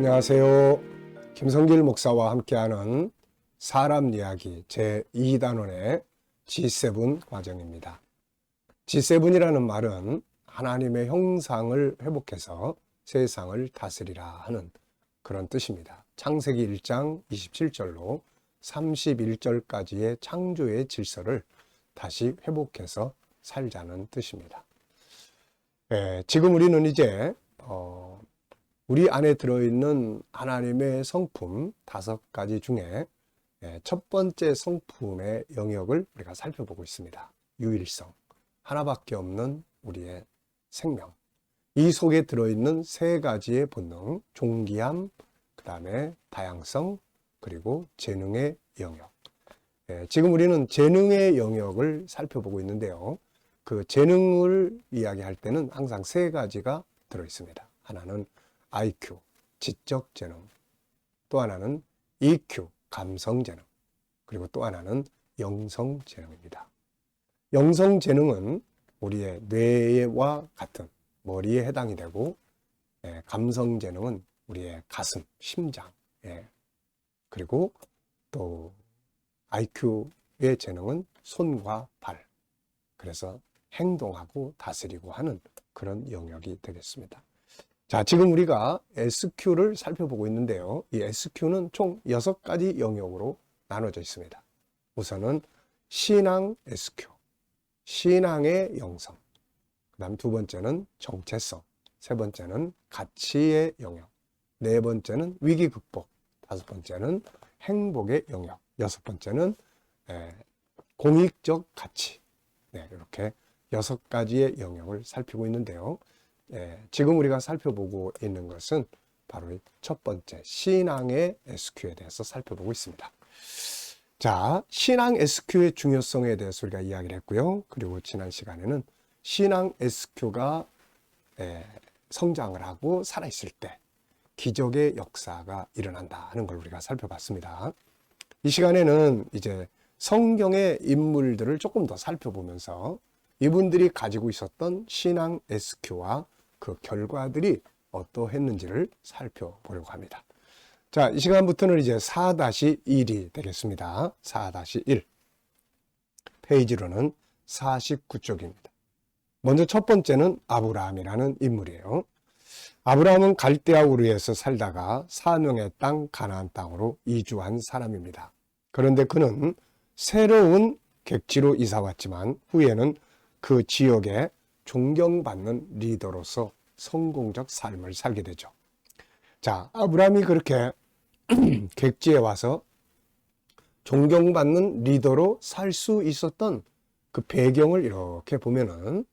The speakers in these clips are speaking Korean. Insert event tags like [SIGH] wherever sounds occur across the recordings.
안녕하세요. 김성길 목사와 함께하는 사람 이야기 제2단원의 G7 과정입니다. G7이라는 말은 하나님의 형상을 회복해서 세상을 다스리라 하는 그런 뜻입니다. 창세기 1장 27절로 31절까지의 창조의 질서를 다시 회복해서 살자는 뜻입니다. 예, 지금 우리는 이제 어, 우리 안에 들어있는 하나님의 성품 다섯 가지 중에 예, 첫 번째 성품의 영역을 우리가 살펴보고 있습니다. 유일성, 하나밖에 없는 우리의 생명. 이 속에 들어있는 세 가지의 본능, 종기함, 그 다음에 다양성, 그리고 재능의 영역. 예, 지금 우리는 재능의 영역을 살펴보고 있는데요. 그 재능을 이야기할 때는 항상 세 가지가 들어 있습니다. 하나는 IQ, 지적 재능. 또 하나는 EQ, 감성 재능. 그리고 또 하나는 영성 재능입니다. 영성 재능은 우리의 뇌와 같은 머리에 해당이 되고, 예, 감성 재능은 우리의 가슴, 심장, 예, 그리고 또 IQ의 재능은 손과 발. 그래서 행동하고 다스리고 하는 그런 영역이 되겠습니다. 자, 지금 우리가 SQ를 살펴보고 있는데요. 이 SQ는 총 6가지 영역으로 나눠져 있습니다. 우선은 신앙 SQ, 신앙의 영성. 그 다음 두 번째는 정체성. 세 번째는 가치의 영역. 네 번째는 위기 극복. 다섯 번째는 행복의 영역. 여섯 번째는 공익적 가치. 네, 이렇게 여섯 가지의 영역을 살피고 있는데요. 예, 지금 우리가 살펴보고 있는 것은 바로 첫 번째 신앙의 SQ에 대해서 살펴보고 있습니다. 자, 신앙 SQ의 중요성에 대해서 우리가 이야기를 했고요. 그리고 지난 시간에는 신앙 SQ가 예, 성장을 하고 살아있을 때 기적의 역사가 일어난다 하는 걸 우리가 살펴봤습니다. 이 시간에는 이제 성경의 인물들을 조금 더 살펴보면서 이분들이 가지고 있었던 신앙 SQ와 그 결과들이 어떠했는지를 살펴보려고 합니다. 자, 이 시간부터는 이제 4-1이 되겠습니다. 4-1. 페이지로는 49쪽입니다. 먼저 첫 번째는 아브라함이라는 인물이에요. 아브라함은 갈대아 우르에서 살다가 사명의 땅 가나안 땅으로 이주한 사람입니다. 그런데 그는 새로운 객지로 이사 왔지만 후에는 그 지역에 존경받는 리더로서 성공적 삶을 살게 되죠. 자, 아브라함이 그렇게 [CLEARS THROAT] 객지에 와서 존경받는 리더로 살 수 있었던 그 배경을 이렇게 보면은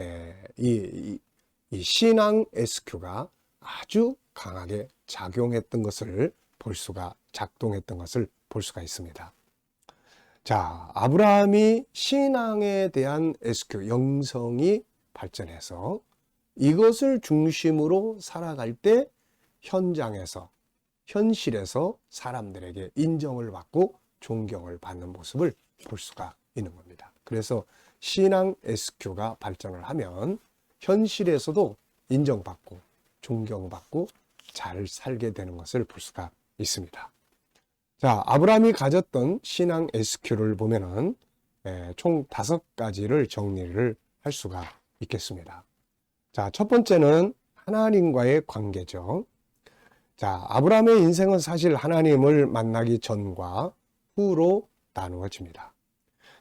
에, 이, 이, 이 신앙 SQ가 아주 강하게 작용했던 것을 볼 수가 작동했던 것을 볼 수가 있습니다. 자, 아브라함이 신앙에 대한 SQ, 영성이 발전해서 이것을 중심으로 살아갈 때 현장에서, 현실에서 사람들에게 인정을 받고 존경을 받는 모습을 볼 수가 있는 겁니다. 그래서 신앙 SQ가 발전을 하면 현실에서도 인정받고 존경받고 잘 살게 되는 것을 볼 수가 있습니다. 자, 아브라함이 가졌던 신앙 SQ를 보면은 예, 총 다섯 가지를 정리를 할 수가 있겠습니다. 자, 첫 번째는 하나님과의 관계죠. 자, 아브라함의 인생은 사실 하나님을 만나기 전과 후로 나누어집니다.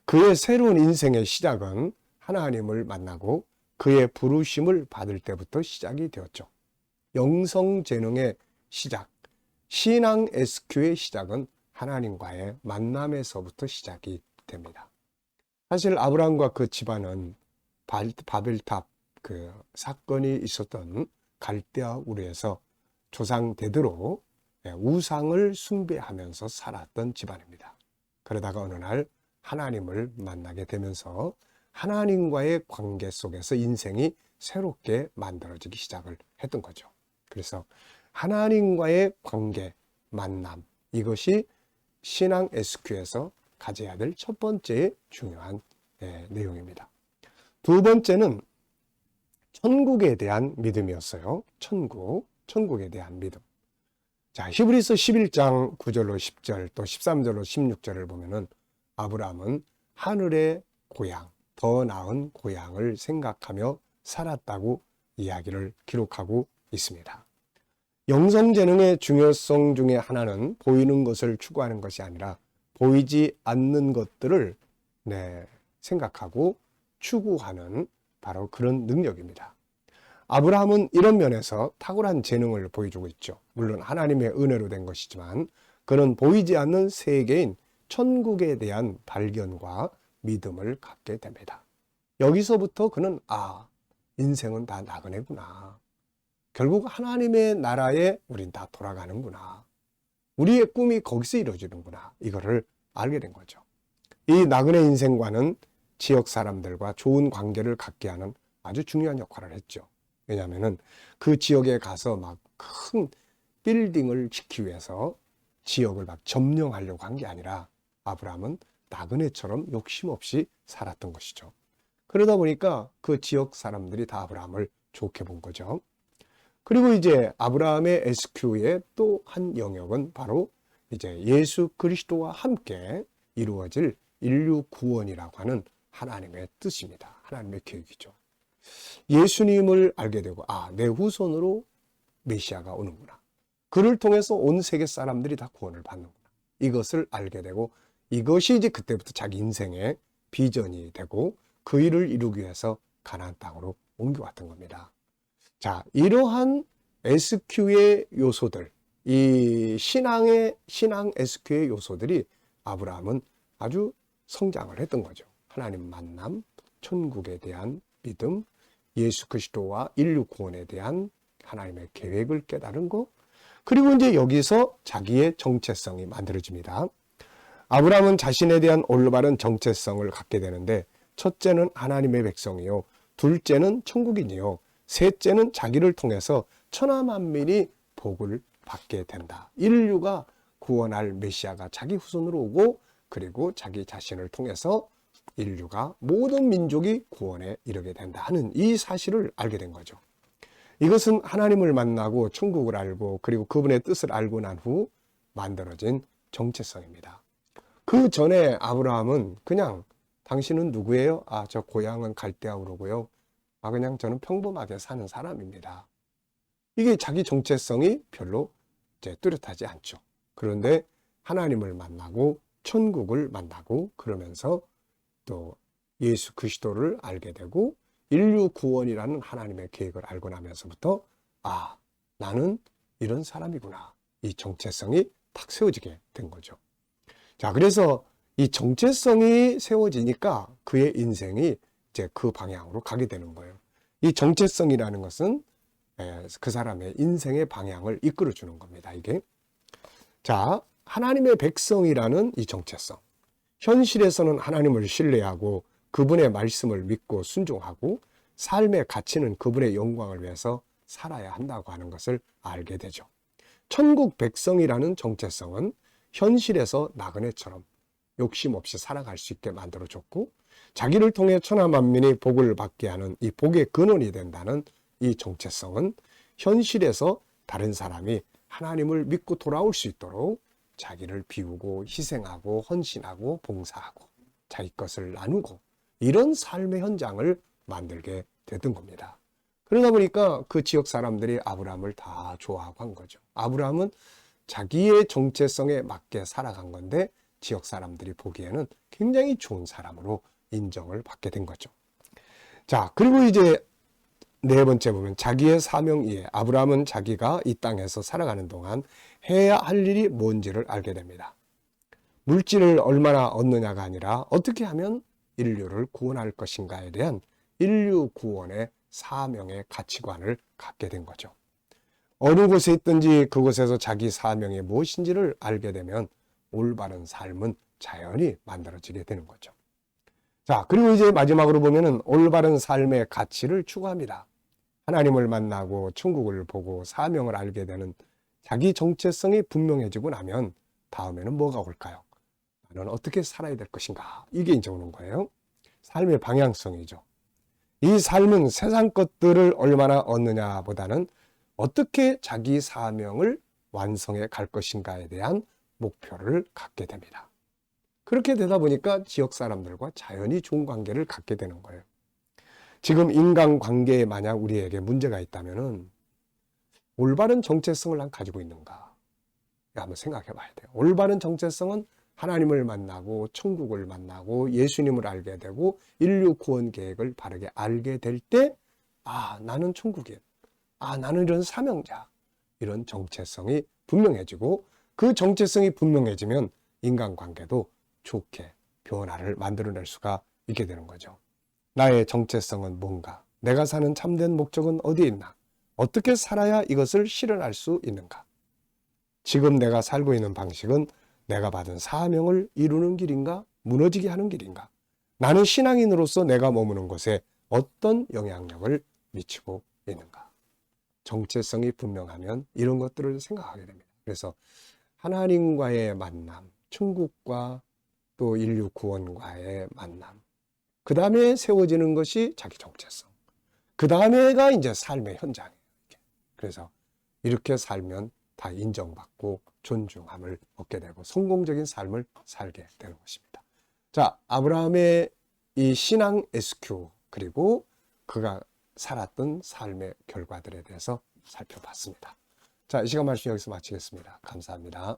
그의 새로운 인생의 시작은 하나님을 만나고 그의 부르심을 받을 때부터 시작이 되었죠. 영성 재능의 시작, 신앙 SQ의 시작은 하나님과의 만남에서부터 시작이 됩니다. 사실 아브라함과 그 집안은 바벨탑 그 사건이 있었던 갈대아 우르에서 조상 대대로 예, 우상을 숭배하면서 살았던 집안입니다. 그러다가 어느 날 하나님을 만나게 되면서 하나님과의 관계 속에서 인생이 새롭게 만들어지기 시작을 했던 거죠. 그래서 하나님과의 관계, 만남, 이것이 신앙 SQ에서 가져야 될 첫 번째 중요한 예, 내용입니다. 두 번째는 천국에 대한 믿음이었어요. 천국, 천국에 대한 믿음. 자, 히브리서 11장 9절로 10절 또 13절로 16절을 보면은 아브라함은 하늘의 고향, 더 나은 고향을 생각하며 살았다고 이야기를 기록하고 있습니다. 영성재능의 중요성 중에 하나는 보이는 것을 추구하는 것이 아니라 보이지 않는 것들을 네, 생각하고 추구하는 바로 그런 능력입니다. 아브라함은 이런 면에서 탁월한 재능을 보여주고 있죠. 물론 하나님의 은혜로 된 것이지만 그는 보이지 않는 세계인 천국에 대한 발견과 믿음을 갖게 됩니다. 여기서부터 그는 아, 인생은 다 나그네구나. 결국 하나님의 나라에 우린 다 돌아가는구나. 우리의 꿈이 거기서 이루어지는구나. 이거를 알게 된 거죠. 이 나그네 인생과는 지역 사람들과 좋은 관계를 갖게 하는 아주 중요한 역할을 했죠. 왜냐하면은 그 지역에 가서 막 큰 빌딩을 짓기 위해서 지역을 막 점령하려고 한 게 아니라 아브라함은 나그네처럼 욕심 없이 살았던 것이죠. 그러다 보니까 그 지역 사람들이 다 아브라함을 좋게 본 거죠. 그리고 이제 아브라함의 SQ의 또 한 영역은 바로 이제 예수 그리스도와 함께 이루어질 인류 구원이라고 하는 하나님의 뜻입니다. 하나님의 계획이죠. 예수님을 알게 되고, 아, 내 후손으로 메시아가 오는구나. 그를 통해서 온 세계 사람들이 다 구원을 받는구나. 이것을 알게 되고, 이것이 이제 그때부터 자기 인생의 비전이 되고, 그 일을 이루기 위해서 가나안 땅으로 옮겨왔던 겁니다. 자, 이러한 SQ의 요소들, 이 신앙의, 신앙 SQ의 요소들이 아브라함은 아주 성장을 했던 거죠. 하나님 만남, 천국에 대한 믿음, 예수 그리스도와 인류 구원에 대한 하나님의 계획을 깨달은 거, 그리고 이제 여기서 자기의 정체성이 만들어집니다. 아브라함은 자신에 대한 올바른 정체성을 갖게 되는데, 첫째는 하나님의 백성이요, 둘째는 천국인이요, 셋째는 자기를 통해서 천하만민이 복을 받게 된다. 인류가 구원할 메시아가 자기 후손으로 오고 그리고 자기 자신을 통해서 인류가 모든 민족이 구원에 이르게 된다 하는 이 사실을 알게 된 거죠. 이것은 하나님을 만나고 천국을 알고 그리고 그분의 뜻을 알고 난 후 만들어진 정체성입니다. 그 전에 아브라함은 그냥 당신은 누구예요? 아, 저 고향은 갈대아우로고요. 아, 그냥 저는 평범하게 사는 사람입니다. 이게 자기 정체성이 별로 이제 뚜렷하지 않죠. 그런데 하나님을 만나고 천국을 만나고 그러면서 또 예수 그리스도를 알게 되고 인류 구원이라는 하나님의 계획을 알고 나면서부터 아, 나는 이런 사람이구나. 이 정체성이 탁 세워지게 된 거죠. 자, 그래서 이 정체성이 세워지니까 그의 인생이 이제 그 방향으로 가게 되는 거예요. 이 정체성이라는 것은 예, 그 사람의 인생의 방향을 이끌어 주는 겁니다. 이게. 자, 하나님의 백성이라는 이 정체성. 현실에서는 하나님을 신뢰하고 그분의 말씀을 믿고 순종하고 삶의 가치는 그분의 영광을 위해서 살아야 한다고 하는 것을 알게 되죠. 천국 백성이라는 정체성은 현실에서 나그네처럼 욕심 없이 살아갈 수 있게 만들어줬고 자기를 통해 천하 만민이 복을 받게 하는 이 복의 근원이 된다는 이 정체성은 현실에서 다른 사람이 하나님을 믿고 돌아올 수 있도록 자기를 비우고 희생하고 헌신하고 봉사하고 자기 것을 나누고 이런 삶의 현장을 만들게 되던 겁니다. 그러다 보니까 그 지역 사람들이 아브라함을 다 좋아하고 한 거죠. 아브라함은 자기의 정체성에 맞게 살아간 건데 지역 사람들이 보기에는 굉장히 좋은 사람으로 인정을 받게 된 거죠. 자, 그리고 이제 네 번째 보면 자기의 사명 이해. 아브라함은 자기가 이 땅에서 살아가는 동안 해야 할 일이 뭔지를 알게 됩니다. 물질을 얼마나 얻느냐가 아니라 어떻게 하면 인류를 구원할 것인가에 대한 인류 구원의 사명의 가치관을 갖게 된 거죠. 어느 곳에 있든지 그곳에서 자기 사명이 무엇인지를 알게 되면 올바른 삶은 자연히 만들어지게 되는 거죠. 자, 그리고 이제 마지막으로 보면은 올바른 삶의 가치를 추구합니다. 하나님을 만나고 천국을 보고 사명을 알게 되는 자기 정체성이 분명해지고 나면 다음에는 뭐가 올까요? 나는 어떻게 살아야 될 것인가? 이게 이제 오는 거예요. 삶의 방향성이죠. 이 삶은 세상 것들을 얼마나 얻느냐 보다는 어떻게 자기 사명을 완성해 갈 것인가에 대한 목표를 갖게 됩니다. 그렇게 되다 보니까 지역 사람들과 자연히 좋은 관계를 갖게 되는 거예요. 지금 인간 관계에 만약 우리에게 문제가 있다면은 올바른 정체성을 난 가지고 있는가? 한번 생각해 봐야 돼요. 올바른 정체성은 하나님을 만나고 천국을 만나고 예수님을 알게 되고 인류 구원 계획을 바르게 알게 될 때, 아, 나는 천국인. 아, 나는 이런 사명자. 이런 정체성이 분명해지고 그 정체성이 분명해지면 인간관계도 좋게 변화를 만들어낼 수가 있게 되는 거죠. 나의 정체성은 뭔가? 내가 사는 참된 목적은 어디에 있나? 어떻게 살아야 이것을 실현할 수 있는가? 지금 내가 살고 있는 방식은 내가 받은 사명을 이루는 길인가? 무너지게 하는 길인가? 나는 신앙인으로서 내가 머무는 곳에 어떤 영향력을 미치고 있는가? 정체성이 분명하면 이런 것들을 생각하게 됩니다. 그래서 하나님과의 만남, 천국과 또 인류 구원과의 만남. 그 다음에 세워지는 것이 자기 정체성. 그 다음에가 이제 삶의 현장이에요. 그래서 이렇게 살면 다 인정받고 존중함을 얻게 되고 성공적인 삶을 살게 되는 것입니다. 자, 아브라함의 이 신앙 SQ 그리고 그가 살았던 삶의 결과들에 대해서 살펴봤습니다. 자, 이 시간 말씀 여기서 마치겠습니다. 감사합니다.